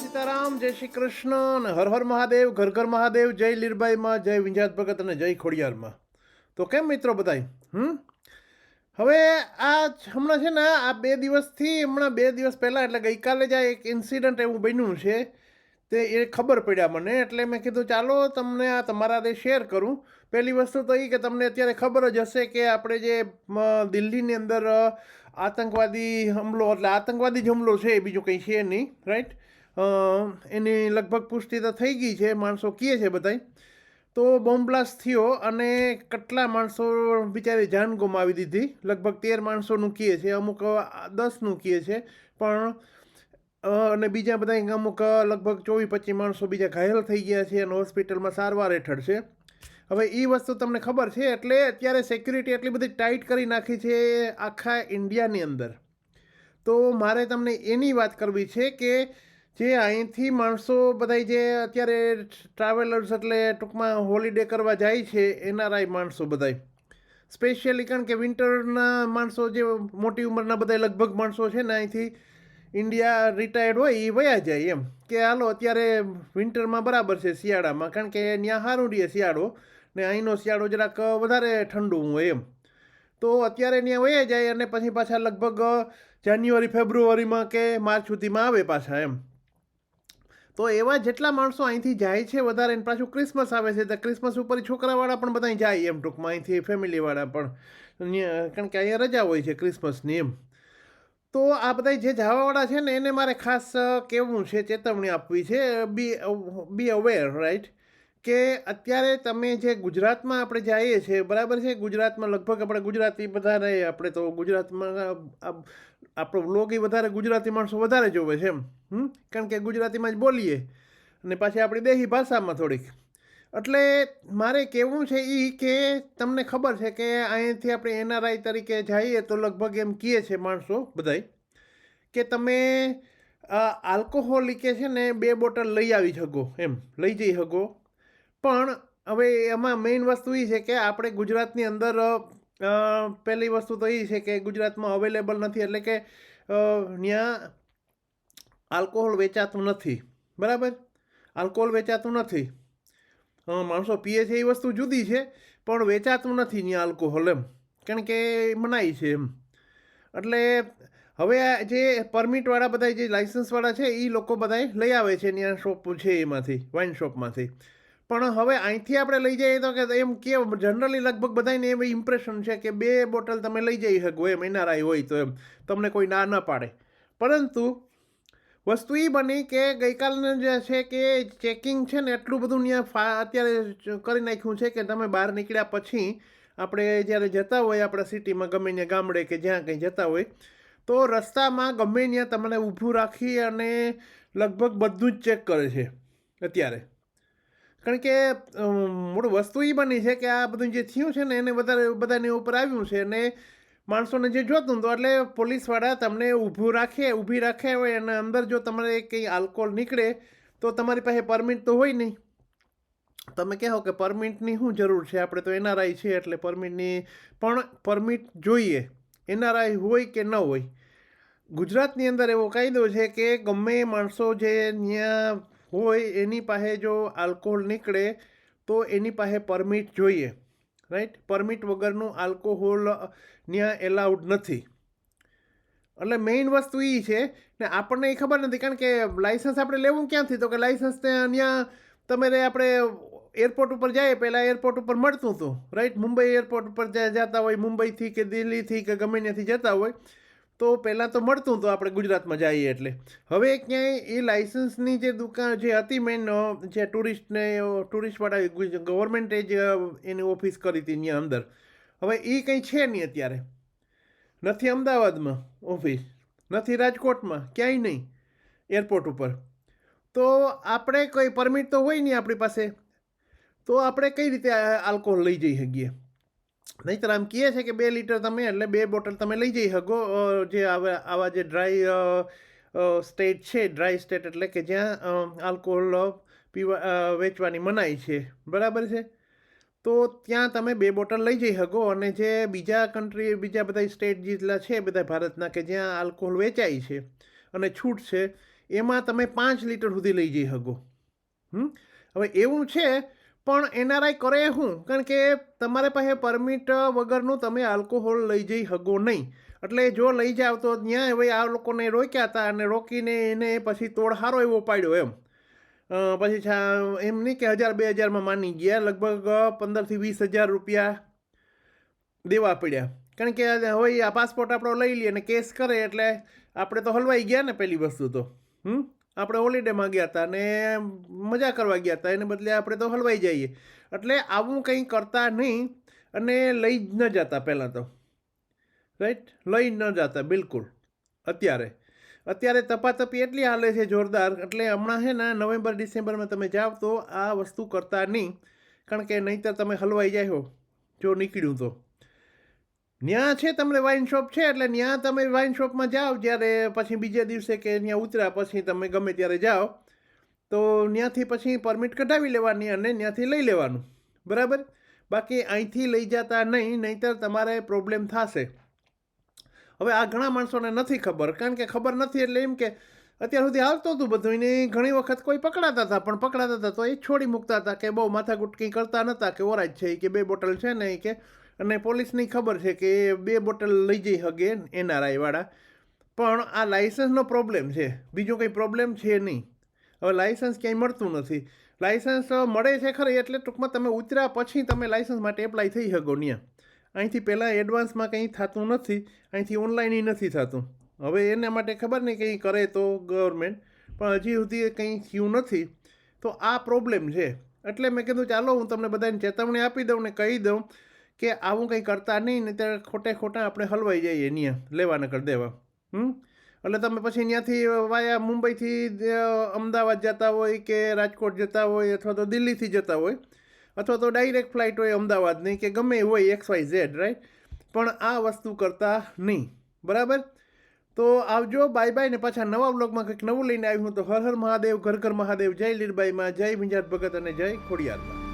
સીતારામ, જય શ્રી કૃષ્ણ અને હર હર મહાદેવ, ઘર ઘર મહાદેવ, જય લીરબાઈમાં જય વિંજાત ભગત અને જય ખોડિયારમાં તો કેમ મિત્રો બધાય? હમ? હવે આ હમણાં છે ને, આ બે દિવસથી, હમણાં બે દિવસ પહેલાં, એટલે ગઈકાલે જ આ એક ઇન્સિડન્ટ એવું બન્યું છે, તે એ ખબર પડ્યા મને, એટલે મેં કીધું ચાલો તમને આ તમારા તે શેર કરું. પહેલી વસ્તુ તો એ કે તમને અત્યારે ખબર જ હશે કે આપણે જે દિલ્હીની અંદર આતંકવાદી હમલો, એટલે આતંકવાદી જ હુમલો છે, એ બીજું કંઈ છે નહીં રાઈટ એની લગભગ પુષ્ટિ તો થઈ ગઈ છે, માણસો કહે છે બધાય. તો બોમ્બ બ્લાસ્ટ થયો અને કેટલા માણસો બિચારી જાન ગુમાવી દીધી. લગભગ તેર માણસોનું કહે છે, અમુક દસનું કહે છે. પણ અને બીજા બધા અમુક લગભગ ચોવીસ પચીસ માણસો બીજા ઘાયલ થઈ ગયા છે અને હોસ્પિટલમાં સારવાર હેઠળ છે. હવે એ વસ્તુ તમને ખબર છે, એટલે અત્યારે સિક્યુરિટી એટલી બધી ટાઈટ કરી નાખી છે આખા ઇન્ડિયાની અંદર. તો મારે તમને એની વાત કરવી છે કે જે અહીંથી માણસો બધા જે અત્યારે ટ્રાવેલર્સ એટલે ટૂંકમાં હોલિડે કરવા જાય છે એનઆરઆઈ માણસો બધાય. સ્પેશિયલી કારણ કે વિન્ટરના માણસો જે મોટી ઉંમરના બધા લગભગ માણસો છે ને અહીંથી ઇન્ડિયા રિટાયર્ડ હોય એ વયા જાય એમ. કે હાલો, અત્યારે વિન્ટરમાં બરાબર છે શિયાળામાં, કારણ કે ત્યાં સારું રહે શિયાળો, ને અહીંનો શિયાળો જરાક વધારે ઠંડુ હોય એમ. તો અત્યારે ત્યાં વયા જાય અને પછી પાછા લગભગ જાન્યુઆરી ફેબ્રુઆરીમાં કે માર્ચ સુધીમાં આવે પાછા એમ. તો એવા જેટલા માણસો અહીંથી જાય છે વધારે એને પાછું ક્રિસમસ આવે છે તો ક્રિસમસ ઉપર છોકરાવાળા પણ બધા જાય એમ ટૂંકમાં. અહીંથી ફેમિલીવાળા પણ. કારણ કે અહીંયા રજા હોય છે ક્રિસમસની એમ. તો આ બધા જે જવાવાળા છે ને, એને મારે ખાસ કહેવું છે ચેતવણી આપવી છે બી બી અવેર રાઈટ કે અત્યારે તમે જે ગુજરાતમાં આપણે જઈએ છીએ, બરાબર છે? ગુજરાતમાં લગભગ આપણે ગુજરાતી બધા રહે આપણે તો ગુજરાતમાં આપણો બ્લોગ એ વધારે ગુજરાતી માણસો વધારે જોવે છે એમ, હમ? કારણ કે ગુજરાતીમાં જ બોલીએ અને પાછી આપણી દેહી ભાષામાં થોડીક. એટલે મારે કહેવું છે એ કે તમને ખબર છે કે અહીંથી આપણે એનઆરઆઈ તરીકે જઈએ તો લગભગ એમ કહે છે માણસો બધાય કે તમે આલ્કોહોલ કે છે ને, બે બોટલ લઈ આવી શકો એમ, લઈ જઈ શકો. પણ હવે એમાં મેઇન વસ્તુ એ છે કે આપણે ગુજરાતની અંદર પહેલી વસ્તુ તો એ છે કે ગુજરાતમાં અવેલેબલ નથી એટલે કે ત્યાં આલ્કોહોલ વેચાતું નથી. બરાબર? આલ્કોહોલ વેચાતું નથી. માણસો પીએ છે એ વસ્તુ જુદી છે, પણ વેચાતું નથી ત્યાં આલ્કોહોલ એમ. કારણ કે મનાય છે એમ. એટલે હવે આ જે પરમિટવાળા બધા જે લાઇસન્સવાળા છે એ લોકો બધા લઈ આવે છે ત્યાં શોપ છે એમાંથી વાઇન શોપમાંથી પણ હવે અહીંથી આપણે લઈ જઈએ તો કે એમ કે જનરલી લગભગ બધાને એવી ઇમ્પ્રેશન છે કે બે બોટલ તમે લઈ જઈ શકો એમ એનઆરઆઈ હોય તો એમ. તમને કોઈ ના ન પાડે. પરંતુ વસ્તુ એ બની કે ગઈકાલને જે છે કે ચેકિંગ છે ને એટલું બધું ત્યાં અત્યારે કરી નાખ્યું છે કે તમે બહાર નીકળ્યા પછી આપણે જ્યારે જતા હોય આપણા સિટીમાં ગમે ત્યાં ગામડે કે જ્યાં કંઈ જતા હોય, તો રસ્તામાં ગમે ત્યાં તમને ઊભું રાખી અને લગભગ બધું જ ચેક કરે છે અત્યારે. કારણ કે મૂળ વસ્તુ એ બની છે કે આ બધું જે થયું છે ને, એને વધારે, બધાની ઉપર આવ્યું છે અને માણસોને જે જોતું તો એટલે પોલીસવાળા તમને ઊભું રાખે, ઊભી રાખે હોય અને અંદર જો તમારે કંઈ આલ્કોહોલ નીકળે તો તમારી પાસે પરમિટ તો હોય નહીં. તમે કહો કે પરમિટની શું જરૂર છે? આપણે તો એનઆરઆઈ છે એટલે પરમિટની પણ પરમિટ જોઈએ. એનઆરઆઈ હોય કે ન હોય. ગુજરાતની અંદર એવો કાયદો છે કે ગમે માણસો જે ત્યાં હોય એની પાસે જો આલ્કોહોલ નીકળે તો એની પાસે પરમિટ જોઈએ રાઈટ પરમિટ વગરનું આલ્કોહોલ ત્યાં એલાઉડ નથી. એટલે મેઇન વસ્તુ એ છે ને આપણને એ ખબર નથી, કારણ કે લાઇસન્સ આપણે લેવું ક્યાંથી? તો કે લાઇસન્સ ત્યાં તમે આપણે એરપોર્ટ ઉપર જાય પહેલાં એરપોર્ટ ઉપર મળતું હતું રાઈટ મુંબઈ એરપોર્ટ ઉપર જતા હોય, મુંબઈથી કે દિલ્હીથી કે ગમે ત્યાંથી જતા હોય તો પહેલાં તો મળતું હતું આપણે ગુજરાતમાં જઈએ એટલે. હવે ક્યાંય એ લાઇસન્સની જે દુકાન જે હતી મેન જે ટુરિસ્ટને ટુરિસ્ટવાળા ગવર્મેન્ટે જ એની ઓફિસ કરી હતી ત્યાં અંદર. હવે એ કંઈ છે નહીં અત્યારે. નથી અમદાવાદમાં ઓફિસ, નથી રાજકોટમાં, ક્યાંય નહીં એરપોર્ટ ઉપર. તો આપણે કોઈ પરમિટ તો હોય નહીં આપણી પાસે. તો આપણે કઈ રીતે આલ્કોહોલ લઈ જઈ શકીએ? નહીંતર આમ કહે છે કે બે લીટર તમે એટલે બે બોટલ તમે લઈ જઈ શકો. જે આવા આવા જે ડ્રાય સ્ટેટ છે ડ્રાય સ્ટેટ એટલે કે જ્યાં આલ્કોહોલ પીવા વેચવાની મનાઈ છે. બરાબર છે? તો ત્યાં તમે બે બોટલ લઈ જઈ શકો અને જે બીજા કન્ટ્રી બીજા બધા સ્ટેટ જેટલા છે, બધા ભારતના કે જ્યાં આલ્કોહોલ વેચાય છે અને છૂટ છે, એમાં તમે પાંચ લીટર સુધી લઈ જઈ શકો. હમ? હવે એવું છે પણ એનઆરઆઈ કરે શું કારણ કે તમારે પાસે પરમિટ વગરનું તમે આલ્કોહોલ લઈ જઈ શકો નહીં. એટલે જો લઈ જાઓ તો ત્યાં હવે આ લોકોને રોક્યા હતા અને રોકીને એને પછી તોડ સારો એવો પાડ્યો એમ. પછી એમ નહીં કે હજાર બે હજારમાં માની ગયા, લગભગ પંદરથી વીસ હજાર રૂપિયા દેવા પડ્યા. કારણ કે હવે આ પાસપોર્ટ આપણો લઈ લઈએ અને કેસ કરે એટલે આપણે તો હલવાઈ ગયા ને પહેલી વસ્તુ તો. હમ? આપણે હોલિડેમાં ગયા હતા ને મજા કરવા ગયા હતા. એને બદલે આપણે તો હલવાઈ જઈએ. એટલે આવું કંઈ કરતા નહીં અને લઈ જ ન જતા પહેલાં તો. રાઈટ લઈ ન જતા, બિલકુલ. અત્યારે. અત્યારે તપાતપી એટલી હાલે છે જોરદાર, એટલે હમણાં છે ને નવેમ્બર, ડિસેમ્બરમાં તમે જાઓ તો આ વસ્તુ કરતા નહીં. કારણ કે નહીંતર તમે હલવાઈ જાય હો. જો નીકળ્યું તો. ત્યાં છે તમને વાઇન શોપ છે, એટલે ત્યાં તમે વાઇન શોપમાં જાઓ, જ્યારે પછી બીજા દિવસે કે ત્યાં ઉતર્યા પછી તમે ગમે ત્યારે જાઓ, તો ત્યાંથી પછી પરમિટ કઢાવી લેવાની અને ત્યાંથી લઈ લેવાનું. બરાબર? બાકી અહીંથી લઈ જતા નહીં, નહીંતર તમારે પ્રોબ્લેમ થશે. હવે આ ઘણા માણસોને નથી ખબર, કારણ કે ખબર નથી એટલે એમ કે અત્યાર સુધી આવતું હતું બધું, એને ઘણી વખત કોઈ પકડાતા હતા, પણ પકડાતા હતા તો એ છોડી મૂકતા હતા કે બહુ માથાકૂટ કંઈ કરતા નહોતા, કે ઓરાજ છે કે બે બોટલ છે ને કે અને પોલીસની ખબર છે કે બે બોટલ લઈ જઈ શકે એનઆરઆઈ વાળા પણ આ લાઇસન્સનો પ્રોબ્લેમ છે. બીજો કંઈ પ્રોબ્લેમ છે નહીં. હવે લાઇસન્સ ક્યાંય મળતું નથી. લાઇસન્સ મળે છે ખરી એટલે ટૂંકમાં તમે ઉતર્યા પછી તમે લાઇસન્સ માટે એપ્લાય થઈ શકો ત્યાં અહીંથી પહેલાં એડવાન્સમાં કંઈ થતું નથી. અહીંથી ઓનલાઈન નથી થતું. હવે એના માટે ખબર નહીં કંઈ કરે તો ગવર્મેન્ટ પણ હજી સુધી કંઈ થયું નથી. તો આ પ્રોબ્લેમ છે. એટલે મેં કીધું ચાલો હું તમને બધાને ચેતવણી આપી દઉં ને કહી દઉં. કે આવું કંઈ કરતા નહીં ને ત્યારે ખોટે ખોટા આપણે હલવાઈ જઈએ ત્યાં લેવાને કરી દેવા. હમ? એટલે તમે પછી ત્યાંથી વાયા મુંબઈથી અમદાવાદ જતા હોય કે રાજકોટ જતા હોય અથવા તો દિલ્હીથી જતા હોય, અથવા તો ડાયરેક્ટ ફ્લાઇટ હોય અમદાવાદની કે ગમે હોય એક્સ વાય ઝેડ રાઈટ પણ આ વસ્તુ કરતા નહીં. બરાબર? તો આવજો, બાય બાય ને પાછા નવા બ્લોગમાં કંઈક નવું લઈને આવ્યું તો હર હર મહાદેવ, ઘર ઘર મહાદેવ, જય લીરબાઈમાં, જય વિંજાત ભગત અને જય ખોડિયારમાં.